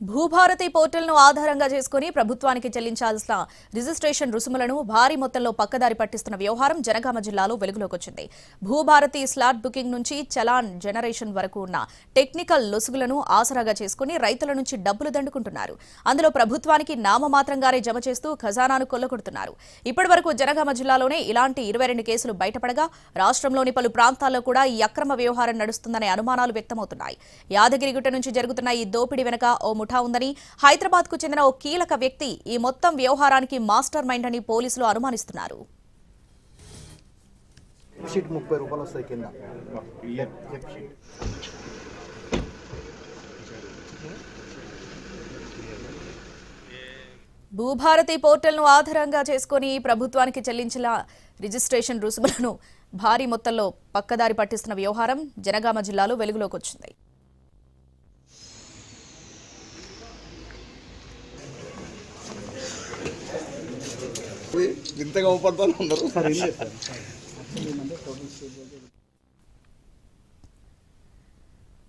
భూభారతి పోర్టల్ను ఆధారంగా చేసుకుని ప్రభుత్వానికి చెల్లించాల్సిన రిజిస్ట్రేషన్ రుసుములను భారీ మొత్తంలో పక్కదారి పట్టిస్తున్న వ్యవహారం జనగామ జిల్లాలో వెలుగులోకి వచ్చింది. భూభారతి స్లాట్ బుకింగ్ నుంచి చలాన్ జనరేషన్ వరకు ఉన్న టెక్నికల్ లొసుగులను ఆసరాగా చేసుకుని రైతుల నుంచి డబ్బులు దండుకుంటున్నారు. అందులో ప్రభుత్వానికి నామమాత్రంగానే జమ చేస్తూ ఖజానాను కొల్లగొడుతున్నారు. ఇప్పటి వరకు జనగామ జిల్లాలోనే ఇలాంటి ఇరవై రెండు కేసులు బయటపడగా రాష్ట్రంలోని పలు ప్రాంతాల్లో కూడా ఈ అక్రమ వ్యవహారం నడుస్తుందనే అనుమానాలు వ్యక్తమవుతున్నాయి. యాదగిరిగుట్ట నుంచి జరుగుతున్న ఈ దోపిడీ వెనుక ఓ ముఠా ఉందని హైదరాబాద్కు చెందిన ఓ కీలక వ్యక్తి ఈ మొత్తం వ్యవహారానికి మాస్టర్ మైండ్ అని పోలీసులు అనుమానిస్తున్నారు. భూభారతి పోర్టల్ను ఆధారంగా చేసుకుని ప్రభుత్వానికి చెల్లించిన రిజిస్ట్రేషన్ రుసుములను భారీ మొత్తంలో పక్కదారి పట్టిస్తున్న వ్యవహారం జనగామ జిల్లాలో వెలుగులోకి వచ్చింది. వింతగా ఊపడతా ఉన్నారు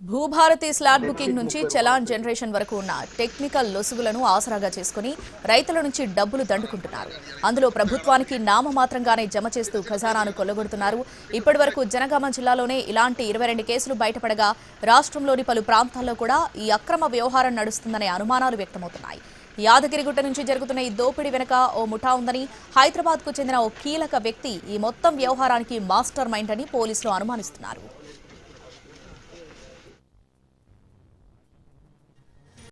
భూభారతి స్లాట్ బుకింగ్ నుంచి చలాన్ జనరేషన్ వరకు ఉన్న టెక్నికల్ లొసుగులను ఆసరాగా చేసుకుని రైతుల నుంచి డబ్బులు దండుకుంటున్నారు. అందులో ప్రభుత్వానికి నామమాత్రంగానే జమ చేస్తూ ఖజానాను కొల్లగొడుతున్నారు. ఇప్పటి వరకు జనగామ జిల్లాలోనే ఇలాంటి ఇరవై రెండు కేసులు బయటపడగా రాష్ట్రంలోని పలు ప్రాంతాల్లో కూడా ఈ అక్రమ వ్యవహారం నడుస్తుందనే అనుమానాలు వ్యక్తమవుతున్నాయి. యాదగిరిగుట్ట నుంచి జరుగుతున్న ఈ దోపిడీ వెనుక ఓ ముఠా ఉందని హైదరాబాద్కు చెందిన ఓ కీలక వ్యక్తి ఈ మొత్తం వ్యవహారానికి మాస్టర్ మైండ్ అని పోలీసులు అనుమానిస్తున్నారు.